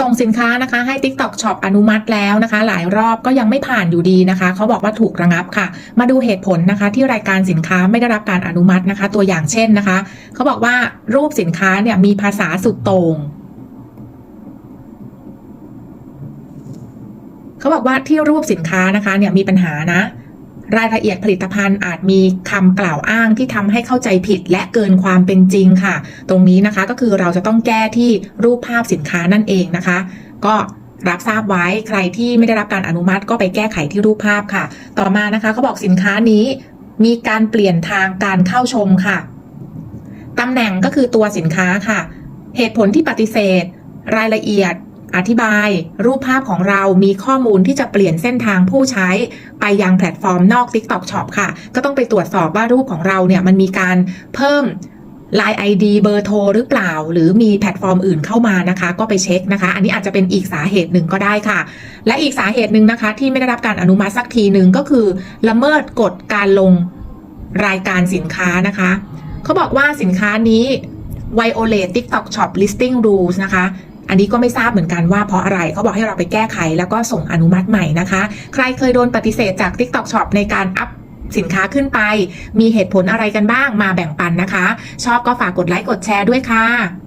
ส่งสินค้านะคะให้ TikTok Shop อนุมัติแล้วนะคะ หลายรอบก็ยังไม่ผ่านอยู่ดีนะคะ เขาบอกว่าถูกระงับค่ะ มาดูเหตุผลนะคะ ที่รายการสินค้าไม่ได้รับการอนุมัตินะคะ ตัวอย่างเช่นนะคะ เขาบอกว่ารูปสินค้าเนี่ยมีภาษาสุดโต่งเขาบอกว่าที่รูปสินค้านะคะเนี่ยมีปัญหานะ รายละเอียดผลิตภัณฑ์อาจมีคำกล่าวอ้างที่ทำให้เข้าใจผิดและเกินความเป็นจริงค่ะ ตรงนี้นะคะก็คือเราจะต้องแก้ที่รูปภาพสินค้านั่นเองนะคะ ก็รับทราบไว้ใครที่ไม่ได้รับการอนุมัติก็ไปแก้ไขที่รูปภาพค่ะ ต่อมานะคะเขาบอกสินค้านี้มีการเปลี่ยนทางการเข้าชมค่ะตำแหน่งก็คือตัวสินค้าค่ะ เหตุผลที่ปฏิเสธ รายละเอียด อธิบาย รูปภาพของเรามีข้อมูลที่จะเปลี่ยนเส้นทางผู้ใช้ ไปยังแพลตฟอร์มนอก TikTok Shop ค่ะ ก็ต้องไปตรวจสอบว่ารูปของเราเนี่ยมันมีการเพิ่ม Line ID เบอร์โทรหรือเปล่า หรือมีแพลตฟอร์มอื่นเข้ามานะคะ ก็ไปเช็คนะคะ อันนี้อาจจะเป็นอีกสาเหตุหนึ่งก็ได้ค่ะ และอีกสาเหตุหนึ่งนะคะ ที่ไม่ได้รับการอนุมัติสักทีหนึ่งก็คือ ละเมิดกฎการลงรายการสินค้านะคะเขาบอกว่าสินค้านี้ violate TikTok Shop listing rules นะคะ อันนี้ก็ไม่ทราบเหมือนกันว่าเพราะอะไรเขาบอกให้เราไปแก้ไขแล้วก็ส่งอนุมัติใหม่นะคะ ใครเคยโดนปฏิเสธจาก TikTok Shop ในการอัพสินค้าขึ้นไป มีเหตุผลอะไรกันบ้างมาแบ่งปันนะคะ ชอบก็ฝากกดไลค์กดแชร์ด้วยค่ะ